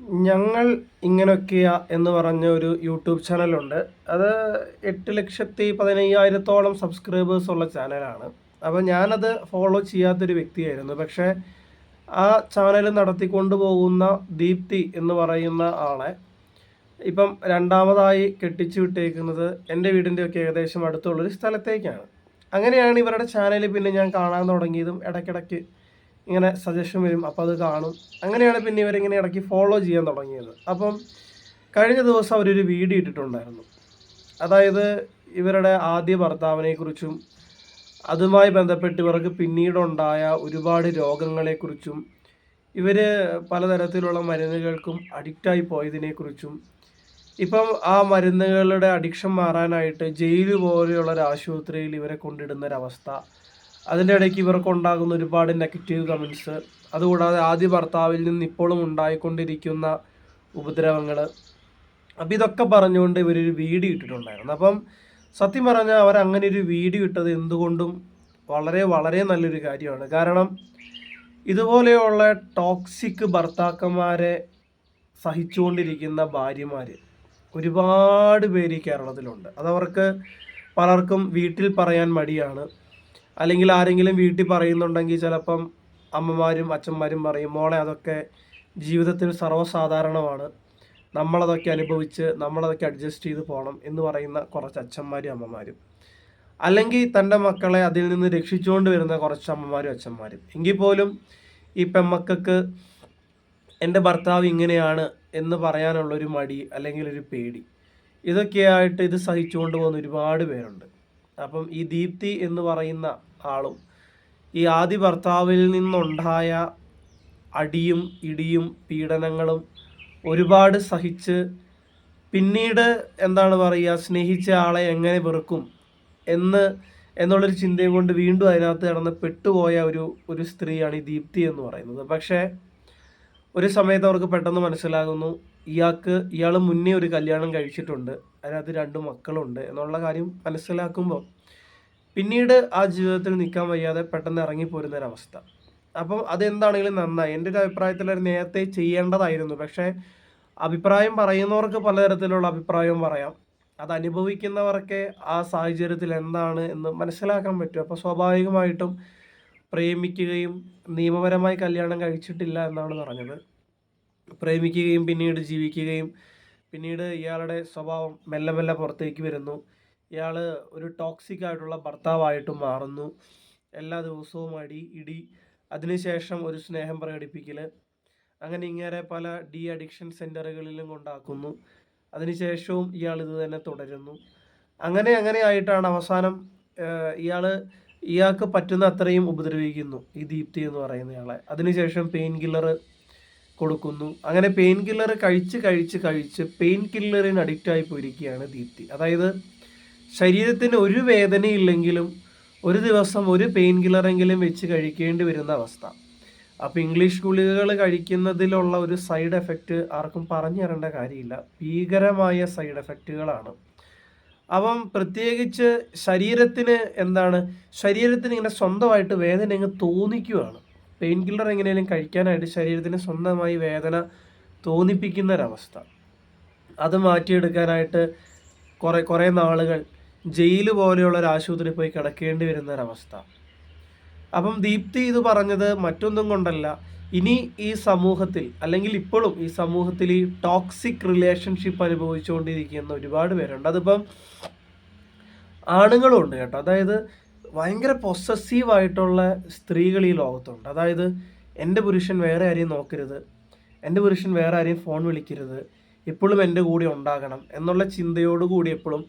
ഞങ്ങൾ ഇങ്ങനൊക്കെയാ എന്ന് പറഞ്ഞ ഒരു യൂട്യൂബ് ചാനലുണ്ട്. അത് എട്ട് ലക്ഷത്തി പതിനയ്യായിരത്തോളം സബ്സ്ക്രൈബേഴ്സ് ഉള്ള ചാനലാണ്. അപ്പോൾ ഞാനത് ഫോളോ ചെയ്യാത്തൊരു വ്യക്തിയായിരുന്നു. പക്ഷേ ആ ചാനൽ നടത്തിക്കൊണ്ടു പോകുന്ന ദീപ്തി എന്ന് പറയുന്ന ആളെ ഇപ്പം രണ്ടാമതായി കെട്ടിച്ചു വിട്ടേക്കുന്നത് എന്റെ വീടിന്റെ ഒക്കെ ഏകദേശം അടുത്തുള്ളൊരു സ്ഥലത്തേക്കാണ്. അങ്ങനെയാണ് ഇവരുടെ ചാനൽ പിന്നെ ഞാൻ കാണാൻ തുടങ്ങിയതും ഇടയ്ക്കിടയ്ക്ക് ഇങ്ങനെ സജഷൻ വരും. അപ്പോൾ അത് കാണും. അങ്ങനെയാണ് പിന്നെ ഇവരിങ്ങനെ ഇടയ്ക്ക് ഫോളോ ചെയ്യാൻ തുടങ്ങിയത്. അപ്പം കഴിഞ്ഞ ദിവസം അവരൊരു വീഡിയോ ഇട്ടിട്ടുണ്ടായിരുന്നു. അതായത് ഇവരുടെ ആദ്യ ഭർത്താവിനെക്കുറിച്ചും അതുമായി ബന്ധപ്പെട്ട് ഇവർക്ക് പിന്നീടുണ്ടായ ഒരുപാട് രോഗങ്ങളെക്കുറിച്ചും ഇവർ പലതരത്തിലുള്ള മരുന്നുകൾക്കും അഡിക്റ്റായി പോയതിനെക്കുറിച്ചും ഇപ്പം ആ മരുന്നുകളുടെ അഡിക്ഷൻ മാറാനായിട്ട് ജയിൽ പോലെയുള്ള ഒരു ആശുപത്രിയിൽ ഇവരെ കൊണ്ടിടുന്ന ഒരവസ്ഥ അതിന്റെ ഇടയ്ക്ക് ഇവർക്ക് ഉണ്ടാകുന്ന ഒരുപാട് നെഗറ്റീവ് കമൻസ് അതുകൂടാതെ ആദ്യ ഭർത്താവിൽ നിന്ന് ഇപ്പോഴും ഉണ്ടായിക്കൊണ്ടിരിക്കുന്ന ഉപദ്രവങ്ങൾ അപ്പം ഇതൊക്കെ പറഞ്ഞുകൊണ്ട് ഇവരൊരു വീഡിയോ ഇട്ടിട്ടുണ്ടായിരുന്നു. അപ്പം സത്യം പറഞ്ഞാൽ അവർ അങ്ങനെ ഒരു വീഡിയോ ഇട്ടത് എന്തുകൊണ്ടും വളരെ വളരെ നല്ലൊരു കാര്യമാണ്. കാരണം ഇതുപോലെയുള്ള ടോക്സിക് ഭർത്താക്കന്മാരെ സഹിച്ചുകൊണ്ടിരിക്കുന്ന ഭാര്യമാർ ഒരുപാട് പേര് ഈ കേരളത്തിലുണ്ട്. അതവർക്ക് പലർക്കും വീട്ടിൽ പറയാൻ മടിയാണ്. അല്ലെങ്കിൽ ആരെങ്കിലും വീട്ടിൽ പറയുന്നുണ്ടെങ്കിൽ ചിലപ്പം അമ്മമാരും അച്ഛന്മാരും പറയും മോളെ അതൊക്കെ ജീവിതത്തിൽ സർവസാധാരണമാണ്. നമ്മളതൊക്കെ അനുഭവിച്ച് നമ്മളതൊക്കെ അഡ്ജസ്റ്റ് ചെയ്ത് പോകണം എന്ന് പറയുന്ന കുറച്ച് അച്ഛന്മാരും അമ്മമാരും. അല്ലെങ്കിൽ തന്റെ മക്കളെ അതിൽ നിന്ന് രക്ഷിച്ചുകൊണ്ട് വരുന്ന കുറച്ച് അമ്മമാരും അച്ഛന്മാരും. എങ്കിൽ പോലും ഈ പെമ്മക്കൾക്ക് എന്റെ ഭർത്താവ് ഇങ്ങനെയാണ് എന്ന് പറയാനുള്ളൊരു മടി അല്ലെങ്കിൽ ഒരു പേടി. ഇതൊക്കെയായിട്ട് ഇത് സഹിച്ചുകൊണ്ട് പോകുന്ന ഒരുപാട് പേരുണ്ട്. അപ്പം ഈ ദീപ്തി എന്ന് പറയുന്ന ആളും. ഈ ആദ്യ ഭർത്താവിൽ നിന്നുണ്ടായ അടിയും ഇടിയും പീഡനങ്ങളും ഒരുപാട് സഹിച്ച് പിന്നീട് എന്താണ് പറയുക സ്നേഹിച്ച ആളെ എങ്ങനെ വെറുക്കും എന്ന് എന്നുള്ളൊരു ചിന്തയും കൊണ്ട് വീണ്ടും അതിനകത്ത് കിടന്ന് പെട്ടുപോയ ഒരു ഒരു സ്ത്രീയാണ് ഈ ദീപ്തി എന്ന് പറയുന്നത്. പക്ഷേ ഒരു സമയത്ത് അവർക്ക് പെട്ടെന്ന് മനസ്സിലാകുന്നു ഇയാൾക്ക് ഇയാൾ മുന്നേ ഒരു കല്യാണം കഴിച്ചിട്ടുണ്ട്. അതിനകത്ത് രണ്ട് മക്കളുണ്ട് എന്നുള്ള കാര്യം മനസ്സിലാക്കുമ്പോൾ പിന്നീട് ആ ജീവിതത്തിൽ നിൽക്കാൻ വയ്യാതെ പെട്ടെന്ന് ഇറങ്ങിപ്പോരുന്ന ഒരവസ്ഥ. അപ്പം അതെന്താണെങ്കിലും നന്നായി. എന്റെ ഒരു അഭിപ്രായത്തിൽ ഒരു നേരത്തെ ചെയ്യേണ്ടതായിരുന്നു. പക്ഷേ അഭിപ്രായം പറയുന്നവർക്ക് പലതരത്തിലുള്ള അഭിപ്രായവും പറയാം. അത് അനുഭവിക്കുന്നവർക്ക് ആ സാഹചര്യത്തിൽ എന്താണ് എന്ന് മനസ്സിലാക്കാൻ പറ്റും. അപ്പോൾ സ്വാഭാവികമായിട്ടും പ്രേമിക്കുകയും നിയമപരമായി കല്യാണം കഴിച്ചിട്ടില്ല എന്നാണ് പറഞ്ഞത്. പ്രേമിക്കുകയും പിന്നീട് ജീവിക്കുകയും പിന്നീട് ഇയാളുടെ സ്വഭാവം മെല്ലെ മെല്ലെ പുറത്തേക്ക് വരുന്നു. ഇയാൾ ഒരു ടോക്സിക് ആയിട്ടുള്ള ഭർത്താവായിട്ട് മാറുന്നു. എല്ലാ ദിവസവും അടി ഇടി. അതിനുശേഷം ഒരു സ്നേഹം പ്രകടിപ്പിക്കൽ അങ്ങനെ ഇങ്ങനെ പല ഡി അഡിക്ഷൻ സെന്ററുകളിലും കൊണ്ടാക്കുന്നു. അതിനുശേഷവും ഇയാൾ ഇത് തന്നെ തുടരുന്നു. അങ്ങനെ അങ്ങനെ ആയിട്ടാണ് അവസാനം ഇയാൾ ഇയാൾക്ക് പറ്റുന്ന അത്രയും ഉപദ്രവിക്കുന്നു ഈ ദീപ്തി എന്ന് പറയുന്ന ഇയാളെ. അതിനുശേഷം പെയിൻ കില്ലർ കൊടുക്കുന്നു. അങ്ങനെ പെയിൻ കില്ലർ കഴിച്ച് കഴിച്ച് കഴിച്ച് പെയിൻ കില്ലറിന് അഡിക്റ്റായി പോയിരിക്കുകയാണ് ദീപ്തി. അതായത് ശരീരത്തിന് ഒരു വേദനയില്ലെങ്കിലും ഒരു ദിവസം ഒരു പെയിൻ കില്ലറെങ്കിലും വെച്ച് കഴിക്കേണ്ടി വരുന്ന അവസ്ഥ. അപ്പോൾ ഇംഗ്ലീഷ് ഗുളികകൾ കഴിക്കുന്നതിലുള്ള ഒരു സൈഡ് എഫക്റ്റ് ആർക്കും പറഞ്ഞു തരേണ്ട കാര്യമില്ല. ഭീകരമായ സൈഡ് എഫക്റ്റുകളാണ് അപ്പം പ്രത്യേകിച്ച് ശരീരത്തിന് എന്താണ്? ശരീരത്തിന് ഇങ്ങനെ സ്വന്തമായിട്ട് വേദന ഇങ്ങനെ തോന്നിക്കുകയാണ് പെയിൻ കില്ലർ എങ്ങനെയെങ്കിലും കഴിക്കാനായിട്ട് ശരീരത്തിന് സ്വന്തമായി വേദന തോന്നിപ്പിക്കുന്ന ഒരവസ്ഥ. അത് മാറ്റിയെടുക്കാനായിട്ട് കുറേ കുറേ നാളുകൾ ജയിൽ പോലെയുള്ള ഒരു ആശുപത്രി പോയി കിടക്കേണ്ടി വരുന്ന ഒരവസ്ഥ അപ്പം ദീപ്തി ഇത് പറഞ്ഞത് മറ്റൊന്നും കൊണ്ടല്ല. ഇനി ഈ സമൂഹത്തിൽ അല്ലെങ്കിൽ ഇപ്പോഴും ഈ സമൂഹത്തിൽ ഈ ടോക്സിക് റിലേഷൻഷിപ്പ് അനുഭവിച്ചുകൊണ്ടിരിക്കുന്ന ഒരുപാട് പേരുണ്ട്. അതിപ്പം ആണുങ്ങളും ഉണ്ട് കേട്ടോ. അതായത് ഭയങ്കര പൊസസീവ് ആയിട്ടുള്ള സ്ത്രീകൾ ഈ ലോകത്തുണ്ട്. അതായത് എന്റെ പുരുഷൻ വേറെ ആരെയും നോക്കരുത്. എന്റെ പുരുഷൻ വേറെ ആരെയും ഫോൺ വിളിക്കരുത്. എപ്പോഴും എന്റെ കൂടെ ഉണ്ടാകണം എന്നുള്ള ചിന്തയോടുകൂടി എപ്പോഴും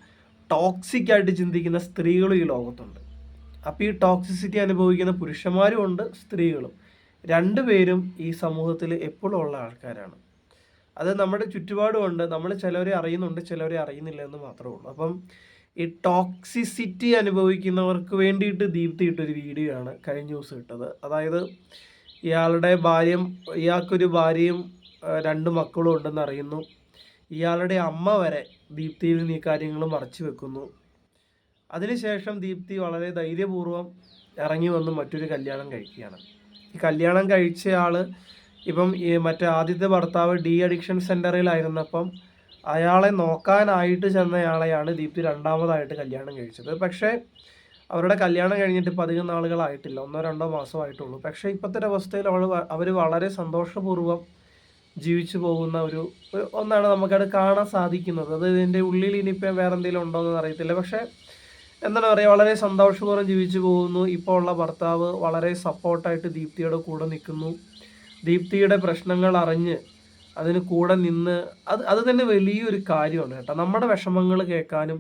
ടോക്സിക് ആയിട്ട് ചിന്തിക്കുന്ന സ്ത്രീകളും ഈ ലോകത്തുണ്ട്. അപ്പോൾ ഈ ടോക്സിസിറ്റി അനുഭവിക്കുന്ന പുരുഷന്മാരും ഉണ്ട് സ്ത്രീകളും. രണ്ടുപേരും ഈ സമൂഹത്തിൽ എപ്പോഴും ഉള്ള ആൾക്കാരാണ്. അത് നമ്മുടെ ചുറ്റുപാടുമുണ്ട് നമ്മൾ ചിലവരെ അറിയുന്നുണ്ട് ചിലവരെ അറിയുന്നില്ല എന്ന് മാത്രമേ ഉള്ളൂ. അപ്പം ഈ ടോക്സിസിറ്റി അനുഭവിക്കുന്നവർക്ക് വേണ്ടിയിട്ട് ദീപ്തി ഇട്ടൊരു വീഡിയോ ആണ് കഴിഞ്ഞ ദിവസം ഇട്ടത്. അതായത് ഇയാളുടെ ഭാര്യയും ഇയാൾക്കൊരു ഭാര്യയും രണ്ട് മക്കളും ഉണ്ടെന്ന് അറിയുന്നു. ഇയാളുടെ അമ്മ വരെ ദീപ്തിയിൽ നിന്ന് ഈ കാര്യങ്ങൾ മറച്ചു വെക്കുന്നു. അതിനുശേഷം ദീപ്തി വളരെ ധൈര്യപൂർവം ഇറങ്ങി വന്ന് മറ്റൊരു കല്യാണം കഴിക്കുകയാണ്. ഈ കല്യാണം കഴിച്ച ആൾ ഇപ്പം ഈ മറ്റേ ആദ്യത്തെ ഭർത്താവ് ഡി അഡിക്ഷൻ സെന്ററിലായിരുന്നപ്പം അയാളെ നോക്കാനായിട്ട് ചെന്നയാളെയാണ് ദീപ്തി രണ്ടാമതായിട്ട് കല്യാണം കഴിച്ചത്. പക്ഷേ അവരുടെ കല്യാണം കഴിഞ്ഞിട്ട് ഇപ്പം അധികം നാളുകളായിട്ടില്ല. ഒന്നോ രണ്ടോ മാസമായിട്ടുള്ളൂ. പക്ഷേ ഇപ്പോഴത്തെ അവസ്ഥയിൽ അവൾ അവർ വളരെ സന്തോഷപൂർവം ജീവിച്ചു പോകുന്ന ഒരു ഒന്നാണ് നമുക്കത് കാണാൻ സാധിക്കുന്നത്. അത് ഇതിന്റെ ഉള്ളിൽ ഇനിയിപ്പോൾ വേറെ എന്തെങ്കിലും ഉണ്ടോ എന്ന് അറിയത്തില്ല. പക്ഷേ എന്താണ് പറയുക വളരെ സന്തോഷപൂർവം ജീവിച്ചു പോകുന്നു. ഇപ്പോൾ ഉള്ള ഭർത്താവ് വളരെ സപ്പോർട്ടായിട്ട് ദീപ്തിയുടെ കൂടെ നിൽക്കുന്നു. ദീപ്തിയുടെ പ്രശ്നങ്ങൾ അറിഞ്ഞ് അതിന് കൂടെ നിന്ന് അത് അത് തന്നെ വലിയൊരു കാര്യമാണ് കേട്ടോ. നമ്മുടെ വിഷമങ്ങൾ കേൾക്കാനും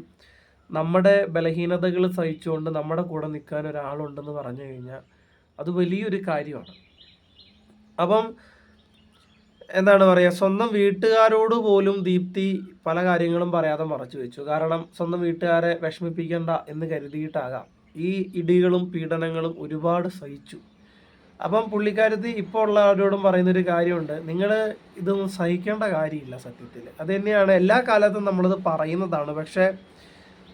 നമ്മുടെ ബലഹീനതകൾ സഹിച്ചുകൊണ്ട് നമ്മുടെ കൂടെ നിൽക്കാൻ ഒരാളുണ്ടെന്ന് പറഞ്ഞു കഴിഞ്ഞാൽ അത് വലിയൊരു കാര്യമാണ്. അപ്പം എന്താണ് പറയുക സ്വന്തം വീട്ടുകാരോട് പോലും ദീപ്തി പല കാര്യങ്ങളും പറയാതെ മറച്ചു വെച്ചു. കാരണം സ്വന്തം വീട്ടുകാരെ വിഷമിപ്പിക്കണ്ട എന്ന് കരുതിയിട്ടാകാം. ഈ ഇടികളും പീഡനങ്ങളും ഒരുപാട് സഹിച്ചു. അപ്പം പുള്ളിക്കാരത്തി ഇപ്പോൾ ഉള്ളവരോടും പറയുന്നൊരു കാര്യമുണ്ട്. നിങ്ങൾ ഇതൊന്നും സഹിക്കേണ്ട കാര്യമില്ല സത്യത്തിൽ അത് തന്നെയാണ് എല്ലാ കാലത്തും നമ്മളിത് പറയുന്നതാണ്. പക്ഷേ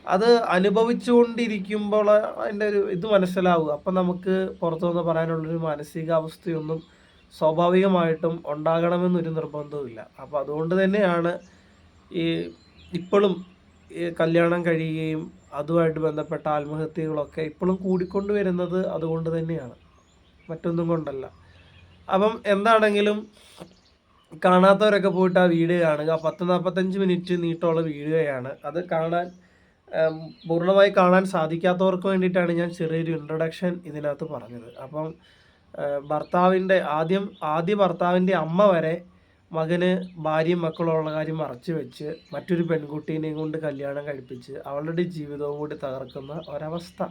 അത് അനുഭവിച്ചുകൊണ്ടിരിക്കുമ്പോൾ അതിന്റെ ഒരു ഇത് മനസ്സിലാവുക. അപ്പം നമുക്ക് പുറത്തു നിന്ന് പറയാനുള്ളൊരു മാനസികാവസ്ഥയൊന്നും സ്വാഭാവികമായിട്ടും ഉണ്ടാകണമെന്നൊരു നിർബന്ധവുമില്ല. അപ്പോൾ അതുകൊണ്ട് തന്നെയാണ് ഈ ഇപ്പോഴും കല്യാണം കഴിയുകയും അതുമായിട്ട് ബന്ധപ്പെട്ട ആത്മഹത്യകളൊക്കെ ഇപ്പോഴും കൂടിക്കൊണ്ട് വരുന്നത് അതുകൊണ്ട് തന്നെയാണ്. മറ്റൊന്നും കൊണ്ടല്ല. അപ്പം എന്താണെങ്കിലും കാണാത്തവരൊക്കെ പോയിട്ട് ആ വീഡിയോ കാണുക. പത്ത് നാൽപ്പത്തഞ്ച് മിനിറ്റ് നീട്ടമുള്ള വീഡിയോയാണ് അത് കാണാൻ പൂർണമായി കാണാൻ സാധിക്കാത്തവർക്ക് വേണ്ടിയിട്ടാണ് ഞാൻ ചെറിയൊരു ഇൻട്രൊഡക്ഷൻ ഇതിനകത്ത് പറഞ്ഞത്. അപ്പം ഭർത്താവിന്റെ ആദ്യം ആദ്യ ഭർത്താവിന്റെ അമ്മ വരെ മകന് ഭാര്യയും മക്കളുള്ള കാര്യം മറച്ചു വെച്ച് മറ്റൊരു പെൺകുട്ടീനെയും കൊണ്ട് കല്യാണം കഴിപ്പിച്ച് അവളുടെ ജീവിതവും കൂടി തകർക്കുന്ന ഒരവസ്ഥ.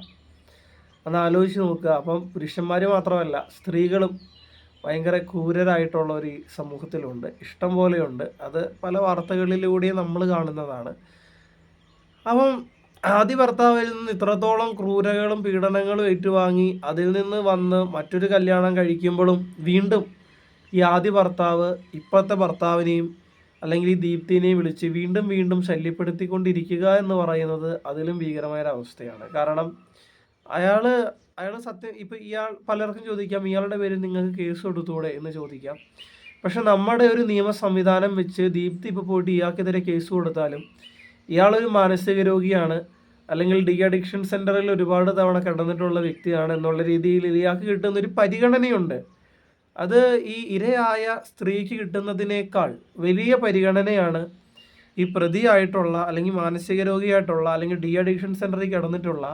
ഒന്ന് ആലോചിച്ച് നോക്കുക. അപ്പം പുരുഷന്മാർ മാത്രമല്ല സ്ത്രീകളും ഭയങ്കര ക്രൂരരായിട്ടുള്ള ഒരു സമൂഹത്തിലുണ്ട്. ഇഷ്ടം പോലെയുണ്ട്. അത് പല വാർത്തകളിലൂടെയും നമ്മൾ കാണുന്നതാണ്. അപ്പം ആദ്യ ഭർത്താവിൽ നിന്ന് ഇത്രത്തോളം ക്രൂരകളും പീഡനങ്ങളും ഏറ്റുവാങ്ങി അതിൽ നിന്ന് വന്ന് മറ്റൊരു കല്യാണം കഴിക്കുമ്പോഴും വീണ്ടും ഈ ആദ്യ ഭർത്താവ് ഇപ്പോഴത്തെ ഭർത്താവിനെയും അല്ലെങ്കിൽ ഈ ദീപ്തിനെയും വിളിച്ച് വീണ്ടും വീണ്ടും ശല്യപ്പെടുത്തിക്കൊണ്ടിരിക്കുക എന്ന് പറയുന്നത് അതിലും ഭീകരമായ ഒരു അവസ്ഥയാണ് കാരണം അയാൾ അയാൾ സത്യം ഇപ്പം ഇയാൾ പലർക്കും ചോദിക്കാം ഇയാളുടെ പേരിൽ നിങ്ങൾക്ക് കേസ് കൊടുത്തൂടെ എന്ന് ചോദിക്കാം. പക്ഷെ നമ്മുടെ ഒരു നിയമ സംവിധാനം വെച്ച് ദീപ്തി ഇപ്പോൾ പോയിട്ട് ഇയാൾക്കെതിരെ കേസ് കൊടുത്താലും ഇയാളൊരു മാനസിക രോഗിയാണ്. അല്ലെങ്കിൽ ഡി അഡിക്ഷൻ സെന്ററിൽ ഒരുപാട് തവണ കിടന്നിട്ടുള്ള വ്യക്തിയാണ് എന്നുള്ള രീതിയിൽ ഇയാൾക്ക് കിട്ടുന്ന ഒരു പരിഗണനയുണ്ട്. അത് ഈ ഇരയായ സ്ത്രീക്ക് കിട്ടുന്നതിനേക്കാൾ വലിയ പരിഗണനയാണ് ഈ പ്രതിയായിട്ടുള്ള അല്ലെങ്കിൽ മാനസിക രോഗിയായിട്ടുള്ള അല്ലെങ്കിൽ ഡി അഡിക്ഷൻ സെന്ററിൽ കിടന്നിട്ടുള്ള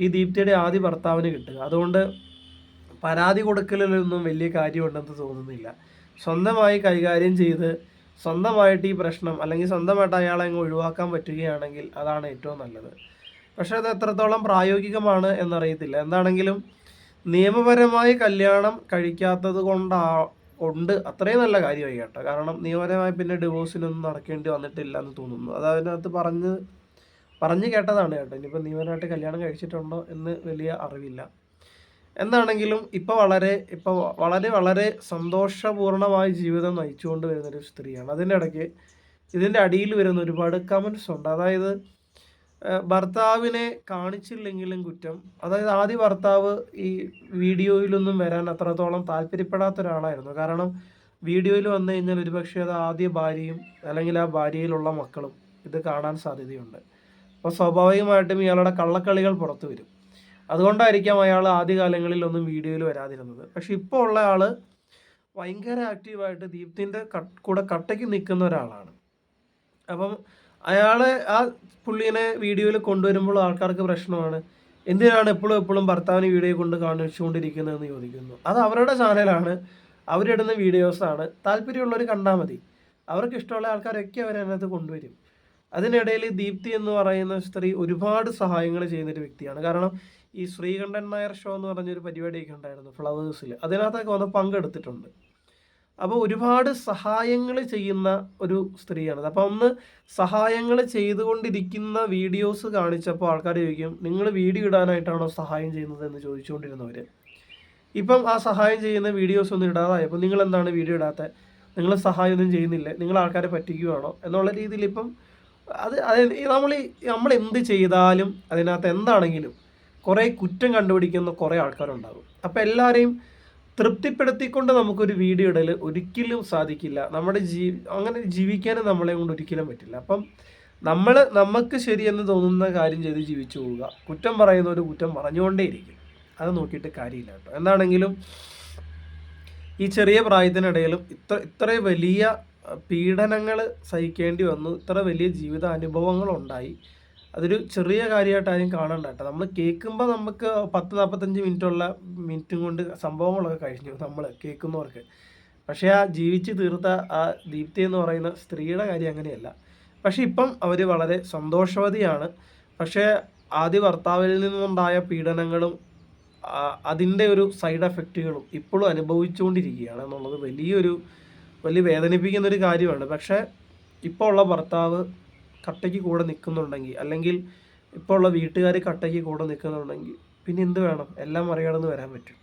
ഈ ദീപ്തിയുടെ ആദ്യ ഭർത്താവിന് കിട്ടുക. അതുകൊണ്ട് പരാതി കൊടുക്കലിലൊന്നും വലിയ കാര്യമുണ്ടെന്ന് തോന്നുന്നില്ല. സ്വന്തമായി കൈകാര്യം ചെയ്ത് സ്വന്തമായിട്ട് ഈ പ്രശ്നം അല്ലെങ്കിൽ സ്വന്തമായിട്ട് അയാളെ അങ്ങ് ഒഴിവാക്കാൻ പറ്റുകയാണെങ്കിൽ അതാണ് ഏറ്റവും നല്ലത്. പക്ഷേ അത് എത്രത്തോളം പ്രായോഗികമാണ് എന്നറിയത്തില്ല. എന്താണെങ്കിലും നിയമപരമായി കല്യാണം കഴിക്കാത്തത് കൊണ്ടാ കൊണ്ട് അത്രയും നല്ല കാര്യമായി കേട്ടോ. കാരണം നിയമപരമായി പിന്നെ ഡിവോഴ്സിനൊന്നും നടക്കേണ്ടി വന്നിട്ടില്ല എന്ന് തോന്നുന്നു. അത് അതിനകത്ത് പറഞ്ഞ് പറഞ്ഞു കേട്ടതാണ് കേട്ടോ. ഇനിയിപ്പോൾ നിയമപരമായിട്ട് കല്യാണം കഴിച്ചിട്ടുണ്ടോ എന്ന് വലിയ അറിവില്ല. എന്താണെങ്കിലും ഇപ്പോൾ വളരെ ഇപ്പോൾ വളരെ വളരെ സന്തോഷപൂർണമായ ജീവിതം നയിച്ചുകൊണ്ട് വരുന്നൊരു സ്ത്രീയാണ്. അതിന്റെ ഇടയ്ക്ക് ഇതിന്റെ അടിയിൽ വരുന്ന ഒരുപാട് കമൻസ് ഉണ്ട്. അതായത് ഭർത്താവിനെ കാണിച്ചില്ലെങ്കിലും കുറ്റം. അതായത് ആദ്യ ഭർത്താവ് ഈ വീഡിയോയിലൊന്നും വരാൻ അത്രത്തോളം താല്പര്യപ്പെടാത്ത ഒരാളായിരുന്നു കാരണം വീഡിയോയിൽ വന്നു കഴിഞ്ഞാൽ ഒരുപക്ഷെ അത് ആദ്യ ഭാര്യയും അല്ലെങ്കിൽ ആ ഭാര്യയിലുള്ള മക്കളും ഇത് കാണാൻ സാധ്യതയുണ്ട്. അപ്പോൾ സ്വാഭാവികമായിട്ടും ഇയാളുടെ കള്ളക്കളികൾ പുറത്തു വരും. അതുകൊണ്ടായിരിക്കാം അയാൾ ആദ്യകാലങ്ങളിൽ ഒന്നും വീഡിയോയിൽ വരാതിരുന്നത്. പക്ഷെ ഇപ്പോൾ ഉള്ള ആൾ ഭയങ്കര ആക്റ്റീവായിട്ട് ദീപ്തിന്റെ കൂടെ കട്ടയ്ക്ക് നിൽക്കുന്ന ഒരാളാണ്. അപ്പം അയാളെ ആ പുള്ളീനെ വീഡിയോയിൽ കൊണ്ടുവരുമ്പോൾ ആൾക്കാർക്ക് പ്രശ്നമാണ്. എന്തിനാണ് എപ്പോഴും എപ്പോഴും ഭർത്താവിനെ വീഡിയോ കൊണ്ട് കാണിച്ചുകൊണ്ടിരിക്കുന്നതെന്ന് ചോദിക്കുന്നു. അത് അവരുടെ ചാനലാണ്. അവരിടുന്ന വീഡിയോസാണ്. താല്പര്യമുള്ളവർ കണ്ടാൽ മതി. അവർക്ക് ഇഷ്ടമുള്ള ആൾക്കാരൊക്കെ അവർ അതിനകത്ത് കൊണ്ടുവരും. അതിനിടയിൽ ദീപ്തി എന്ന് പറയുന്ന സ്ത്രീ ഒരുപാട് സഹായങ്ങൾ ചെയ്യുന്നൊരു വ്യക്തിയാണ്. കാരണം ഈ ശ്രീകണ്ഠൻ നായർ ഷോ എന്ന് പറഞ്ഞൊരു പരിപാടിയൊക്കെ ഉണ്ടായിരുന്നു ഫ്ലവേഴ്സിൽ അതിനകത്തൊക്കെ വന്ന് പങ്കെടുത്തിട്ടുണ്ട്. അപ്പോൾ ഒരുപാട് സഹായങ്ങൾ ചെയ്യുന്ന ഒരു സ്ത്രീയാണത്. അപ്പോൾ ഒന്ന് സഹായങ്ങൾ ചെയ്തുകൊണ്ടിരിക്കുന്ന വീഡിയോസ് കാണിച്ചപ്പോൾ ആൾക്കാർ ചോദിക്കും നിങ്ങൾ വീഡിയോ ഇടാനായിട്ടാണോ സഹായം ചെയ്യുന്നത്? എന്ന് ചോദിച്ചുകൊണ്ടിരുന്നവർ ഇപ്പം ആ സഹായം ചെയ്യുന്ന വീഡിയോസ് ഒന്നും ഇടാതായപ്പോൾ നിങ്ങൾ എന്താണ് വീഡിയോ ഇടാത്ത? നിങ്ങൾ സഹായമൊന്നും ചെയ്യുന്നില്ല? നിങ്ങൾ ആൾക്കാരെ പറ്റിക്കുകയാണോ എന്നുള്ള രീതിയിൽ ഇപ്പം അത് അതായത് നമ്മൾ നമ്മൾ എന്ത് ചെയ്താലും അതിനകത്ത് എന്താണെങ്കിലും കുറേ കുറ്റം കണ്ടുപിടിക്കുന്ന കുറേ ആൾക്കാരുണ്ടാകും. അപ്പോൾ എല്ലാവരെയും തൃപ്തിപ്പെടുത്തിക്കൊണ്ട് നമുക്കൊരു വീഡിയോ ഇടൽ ഒരിക്കലും സാധിക്കില്ല. നമ്മുടെ ജീ അങ്ങനെ ജീവിക്കാനും നമ്മളെ കൊണ്ട് ഒരിക്കലും പറ്റില്ല. അപ്പം നമ്മൾ നമുക്ക് ശരിയെന്ന് തോന്നുന്ന കാര്യം ചെയ്ത് ജീവിച്ചു പോവുക. കുറ്റം പറയുന്നവർ കുറ്റം പറഞ്ഞുകൊണ്ടേയിരിക്കും. അത് നോക്കിയിട്ട് കാര്യമില്ല കേട്ടോ. എന്താണെങ്കിലും ഈ ചെറിയ പ്രായത്തിനിടയിലും ഇത്ര ഇത്ര വലിയ പീഡനങ്ങൾ സഹിക്കേണ്ടി വന്നു. ഇത്ര വലിയ ജീവിത അനുഭവങ്ങൾ ഉണ്ടായി അതൊരു ചെറിയ കാര്യമായിട്ട് ആരും കാണണ്ട കേട്ടോ. നമ്മൾ കേൾക്കുമ്പോൾ നമുക്ക് പത്ത് നാൽപ്പത്തഞ്ച് മിനിറ്റുള്ള മിനിറ്റും കൊണ്ട് സംഭവങ്ങളൊക്കെ കഴിഞ്ഞു നമ്മൾ കേൾക്കുന്നവർക്ക്. പക്ഷേ ആ ജീവിച്ച് തീർത്ത ആ ദീപ്തി എന്ന് പറയുന്ന സ്ത്രീയുടെ കാര്യം അങ്ങനെയല്ല. പക്ഷേ ഇപ്പം അവർ വളരെ സന്തോഷവതിയാണ്. പക്ഷേ ആദ്യ ഭർത്താവിൽ നിന്നുണ്ടായ പീഡനങ്ങളും അതിന്റെ ഒരു സൈഡ് എഫക്റ്റുകളും ഇപ്പോഴും അനുഭവിച്ചുകൊണ്ടിരിക്കുകയാണ് എന്നുള്ളത് വലിയൊരു വലിയ വേദനിപ്പിക്കുന്ന ഒരു കാര്യമാണ്. പക്ഷേ ഇപ്പോൾ ഉള്ള ഭർത്താവ് കട്ടയ്ക്ക് കൂടെ നിൽക്കുന്നുണ്ടെങ്കിൽ അല്ലെങ്കിൽ ഇപ്പോൾ ഉള്ള വീട്ടുകാർ കട്ടയ്ക്ക് കൂടെ നിൽക്കുന്നുണ്ടെങ്കിൽ പിന്നെ എന്ത് വേണം? എല്ലാം മറികടന്ന് വരാൻ പറ്റും.